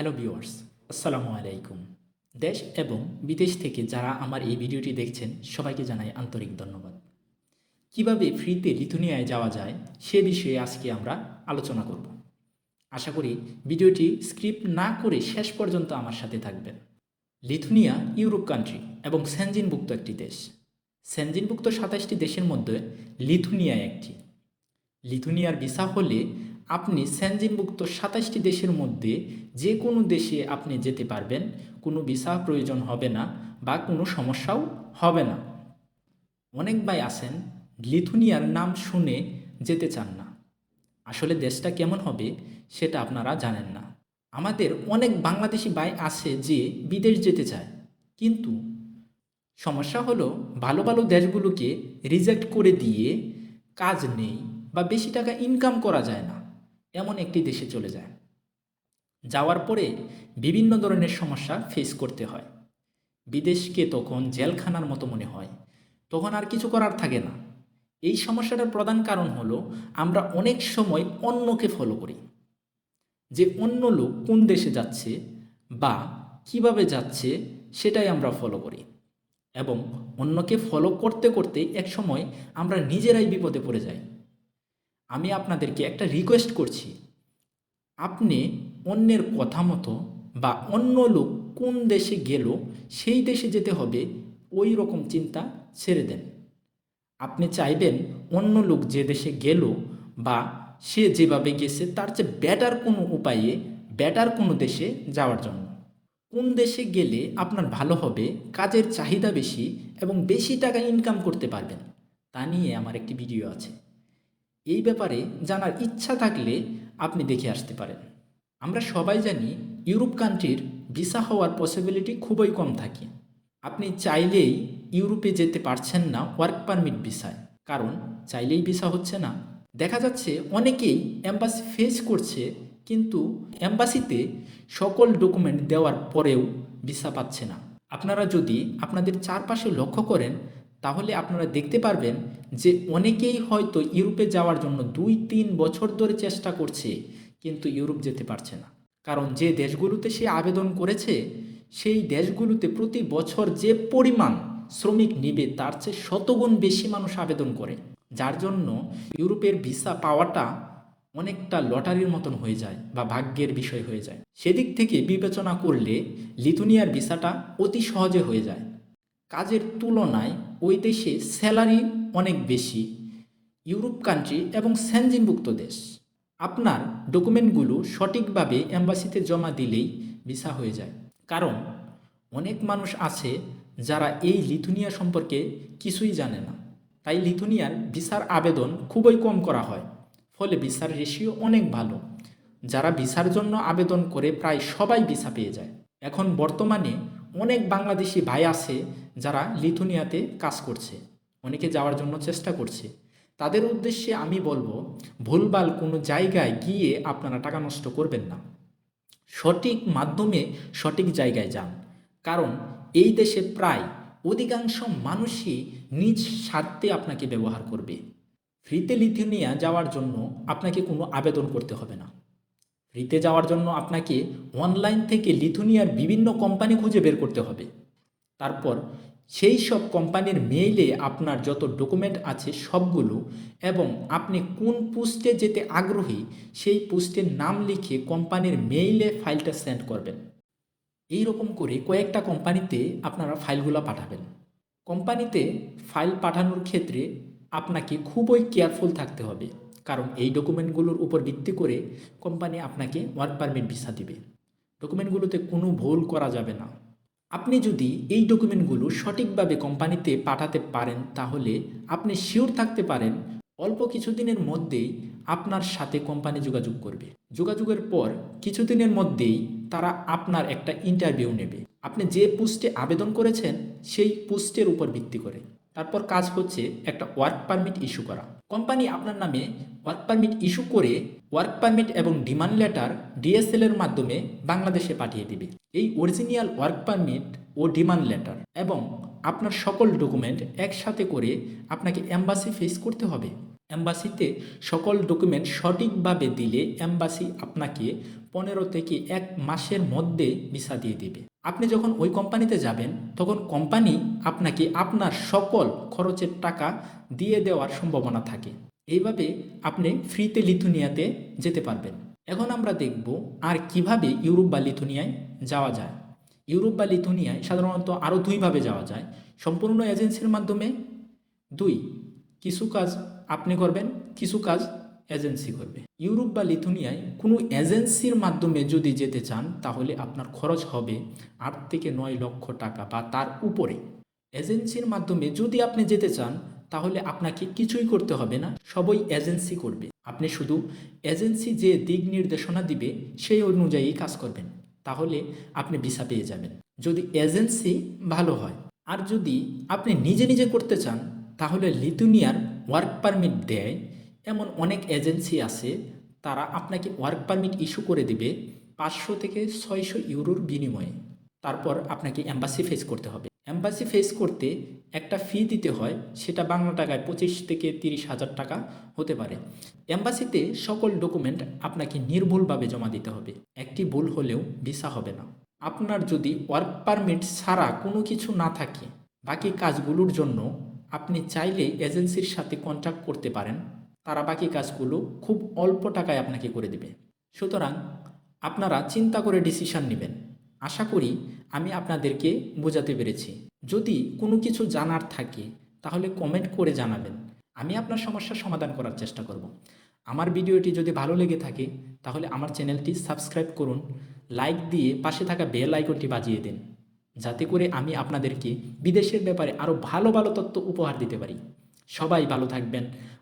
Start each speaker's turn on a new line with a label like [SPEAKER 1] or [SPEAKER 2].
[SPEAKER 1] Hello viewers, আসসালামু আলাইকুম। দেশ এবং বিদেশ থেকে যারা আমার এই ভিডিওটি দেখছেন, সবাইকে জানাই আন্তরিক ধন্যবাদ। কীভাবে ফ্রিতে লিথুনিয়ায় যাওয়া যায়, সে বিষয়ে আজকে আমরা আলোচনা করব। আশা করি ভিডিওটি স্ক্রিপ্ট না করে শেষ পর্যন্ত আমার সাথে থাকবেন। লিথুনিয়া ইউরোপ কান্ট্রি এবং সেনজিনভুক্ত একটি দেশ। সেনজিনভুক্ত সাতাশটি দেশের মধ্যে লিথুনিয়া একটি। লিথুনিয়ার ভিসা হলে আপনি সেনজিনভুক্ত সাতাশটি দেশের মধ্যে যে কোনো দেশে আপনি যেতে পারবেন, কোনো ভিসা প্রয়োজন হবে না বা কোনো সমস্যাও হবে না। অনেক ভাই আছেন, লিথুনিয়ার নাম শুনে যেতে চান না। আসলে দেশটা কেমন হবে সেটা আপনারা জানেন না। আমাদের অনেক বাংলাদেশি ভাই আছে যে বিদেশ যেতে চায়, কিন্তু সমস্যা হলো ভালো ভালো দেশগুলোকে রিজেক্ট করে দিয়ে কাজ নেই বা বেশি টাকা ইনকাম করা যায় না। এমন একটি দেশে চলে যায়। যাওয়ার পরে বিভিন্ন ধরনের সমস্যা ফেস করতে হয়। বিদেশকে তখন জেলখানার মতো মনে হয়। তখন আর কিছু করার থাকে না। এই সমস্যাটার প্রধান কারণ হলো আমরা অনেক সময় অন্যকে ফলো করি। যে অন্য লোক কোন দেশে যাচ্ছে বা কীভাবে যাচ্ছে সেটাই আমরা ফলো করি। এবং অন্যকে ফলো করতে করতে এক সময় আমরা নিজেরাই বিপদে পড়ে যাই। আমি আপনাদেরকে একটা রিকোয়েস্ট করছি। আপনি অন্যের কথা মতো বা অন্য লোক কোন দেশে গেল, সেই দেশে যেতে হবে, ওই রকম চিন্তা ছেড়ে দেন। আপনি চাইবেন অন্য লোক যে দেশে গেল বা সে যেভাবে গেছে, তার চেয়ে বেটার কোনো উপায়ে বেটার কোনো দেশে যাওয়ার জন্য। কোন দেশে গেলে আপনার ভালো হবে, কাজের চাহিদা বেশি এবং বেশি টাকা ইনকাম করতে পারবেন, তা নিয়ে আমার একটি ভিডিও আছে। এই ব্যাপারে জানার ইচ্ছা থাকলে আপনি দেখে আসতে পারেন। আমরা সবাই জানি ইউরোপ কান্ট্রির ভিসা হওয়ার পসিবিলিটি খুবই কম থাকে। আপনি চাইলেই ইউরোপে যেতে পারছেন না ওয়ার্ক পারমিট ভিসায় কারণ চাইলেই ভিসা হচ্ছে না। দেখা যাচ্ছে অনেকেই অ্যাম্বাসি ফেস করছে, কিন্তু অ্যাম্বাসিতে সকল ডকুমেন্ট দেওয়ার পরেও ভিসা পাচ্ছে না। আপনারা যদি আপনাদের চারপাশে লক্ষ্য করেন, তাহলে আপনারা দেখতে পারবেন যে অনেকেই হয়তো ইউরোপে যাওয়ার জন্য দুই, তিন বছর ধরে চেষ্টা করছে, কিন্তু ইউরোপ যেতে পারছে না। কারণ যে দেশগুলোতে সে আবেদন করেছে, সেই দেশগুলোতে প্রতি বছর যে পরিমাণ শ্রমিক নিবে, তার চেয়ে শতগুণ বেশি মানুষ আবেদন করে। যার জন্য ইউরোপের ভিসা পাওয়াটা অনেকটা লটারির মতন হয়ে যায় বা ভাগ্যের বিষয় হয়ে যায়। সেদিক থেকে বিবেচনা করলে লিথুনিয়ার ভিসাটা অতি সহজে হয়ে যায়। কাজের তুলনায় ওই দেশে স্যালারি অনেক বেশি। ইউরোপ কান্ট্রি এবং সেনজিনভুক্ত দেশ। আপনার ডকুমেন্টগুলো সঠিকভাবে অ্যাম্বাসিতে জমা দিলেই ভিসা হয়ে যায়। কারণ অনেক মানুষ আছে যারা এই লিথুনিয়া সম্পর্কে কিছুই জানে না। তাই লিথুনিয়ার ভিসার আবেদন খুবই কম করা হয়। ফলে ভিসার রেশিও অনেক ভালো। যারা ভিসার জন্য আবেদন করে প্রায় সবাই ভিসা পেয়ে যায়। এখন বর্তমানে অনেক বাংলাদেশি ভাই আছে যারা লিথুনিয়াতে কাজ করছে, অনেকে যাওয়ার জন্য চেষ্টা করছে। তাদের উদ্দেশ্যে আমি বলব, ভুলভাল কোনো জায়গায় গিয়ে আপনারা টাকা নষ্ট করবেন না। সঠিক মাধ্যমে সঠিক জায়গায় যান। কারণ এই দেশে প্রায় অধিকাংশ মানুষই নিজ স্বার্থে আপনাকে ব্যবহার করবে। ফ্রিতে লিথুনিয়া যাওয়ার জন্য আপনাকে কোনো আবেদন করতে হবে না। ফ্রিতে যাওয়ার জন্য আপনাকে অনলাইন থেকে লিথুনিয়ার বিভিন্ন কোম্পানি খুঁজে বের করতে হবে। তারপর সেই সব কোম্পানির মেইলে আপনার যত ডকুমেন্ট আছে সবগুলো এবং আপনি কোন পোস্টে যেতে আগ্রহী সেই পোস্টের নাম লিখে কোম্পানির মেইলে ফাইলটা সেন্ড করবেন। এই রকম করে কয়েকটা কোম্পানিতে আপনারা ফাইলগুলো পাঠাবেন। কোম্পানিতে ফাইল পাঠানোর ক্ষেত্রে আপনাকে খুবই কেয়ারফুল থাকতে হবে। কারণ এই ডকুমেন্টগুলোর উপর ভিত্তি করে কোম্পানি আপনাকে ওয়ার্ক পারমিট ভিসা দিবে। ডকুমেন্টগুলোতে কোনো ভুল করা যাবে না। আপনি যদি এই ডকুমেন্টগুলো সঠিকভাবে কোম্পানিতে পাঠাতে পারেন, তাহলে আপনি শিওর থাকতে পারেন অল্প কিছুদিনের মধ্যেই আপনার সাথে কোম্পানি যোগাযোগ করবে। যোগাযোগের পর কিছুদিনের মধ্যেই তারা আপনার একটা ইন্টারভিউ নেবে। আপনি যে পোস্টে আবেদন করেছেন, সেই পোস্টের উপর ভিত্তি করে। তারপর কাজ হচ্ছে একটা ওয়ার্ক পারমিট ইস্যু করা। কোম্পানি আপনার নামে ওয়ার্ক পারমিট ইস্যু করে ওয়ার্ক পারমিট এবং ডিমান্ড লেটার ডিএসএল এর মাধ্যমে বাংলাদেশে পাঠিয়ে দিবে। এই অরিজিনাল ওয়ার্ক পারমিট ও ডিমান্ড লেটার এবং আপনার সকল ডকুমেন্ট একসাথে করে আপনাকে অ্যাম্বাসি ফেস করতে হবে। এম্বাসিতে সকল ডকুমেন্ট সঠিকভাবে দিলে এম্বাসি আপনাকে পনেরো থেকে এক মাসের মধ্যে ভিসা দিয়ে দেবে। আপনি যখন ওই কোম্পানিতে যাবেন, তখন কোম্পানি আপনাকে আপনার সকল খরচের টাকা দিয়ে দেওয়ার সম্ভাবনা থাকে। এইভাবে আপনি ফ্রিতে লিথুনিয়াতে যেতে পারবেন। এখন আমরা দেখব আর কীভাবে ইউরোপ বা লিথুনিয়ায় যাওয়া যায়। ইউরোপ বা লিথুনিয়ায় সাধারণত আরও দুইভাবে যাওয়া যায়। সম্পূর্ণ এজেন্সির মাধ্যমে দুই, কিছু কাজ আপনি করবেন, কিছু কাজ এজেন্সি করবে। ইউরোপ বা লিথুনিয়ায় কোনো এজেন্সির মাধ্যমে যদি যেতে চান, তাহলে আপনার খরচ হবে আট থেকে নয় লক্ষ টাকা বা তার উপরে। এজেন্সির মাধ্যমে যদি আপনি যেতে চান, তাহলে আপনাকে কিছুই করতে হবে না, সবই এজেন্সি করবে। আপনি শুধু এজেন্সি যে দিক নির্দেশনা দিবে, সেই অনুযায়ী কাজ করবেন। তাহলে আপনি ভিসা পেয়ে যাবেন। যদি এজেন্সি ভালো হয়। আর যদি আপনি নিজে নিজে করতে চান, তাহলে লিথুনিয়ার ওয়ার্ক পারমিট দেয় এমন অনেক এজেন্সি আছে, তারা আপনাকে ওয়ার্ক পারমিট ইস্যু করে দিবে পাঁচশো থেকে ছয়শো ইউরোর বিনিময়ে। তারপর আপনাকে অ্যাম্বাসি ফেস করতে হবে। অ্যাম্বাসি ফেস করতে একটা ফি দিতে হয়, সেটা বাংলা টাকায় পঁচিশ থেকে তিরিশ হাজার টাকা হতে পারে। অ্যাম্বাসিতে সকল ডকুমেন্ট আপনাকে নির্ভুলভাবে জমা দিতে হবে। একটি ভুল হলেও ভিসা হবে না। আপনার যদি ওয়ার্ক পারমিট ছাড়া কোনো কিছু না থাকে, বাকি কাজগুলোর জন্য আপনি চাইলে এজেন্সির সাথে কন্ট্যাক্ট করতে পারেন। তারা বাকি কাজগুলো খুব অল্প টাকায় আপনাকে করে দেবে। সুতরাং আপনারা চিন্তা করে ডিসিশন নেবেন। আশা করি আমি আপনাদেরকে বোঝাতে পেরেছি। যদি কোনো কিছু জানার থাকে, তাহলে কমেন্ট করে জানাবেন। আমি আপনার সমস্যার সমাধান করার চেষ্টা করব। আমার ভিডিওটি যদি ভালো লেগে থাকে, তাহলে আমার চ্যানেলটি সাবস্ক্রাইব করুন লাইক দিয়ে পাশে থাকা বেল আইকনটি বাজিয়ে দিন। যাতে করে আমি আপনাদেরকে বিদেশের ব্যাপারে আরও ভালো ভালো তথ্য উপহার দিতে পারি। সবাই ভালো থাকবেন।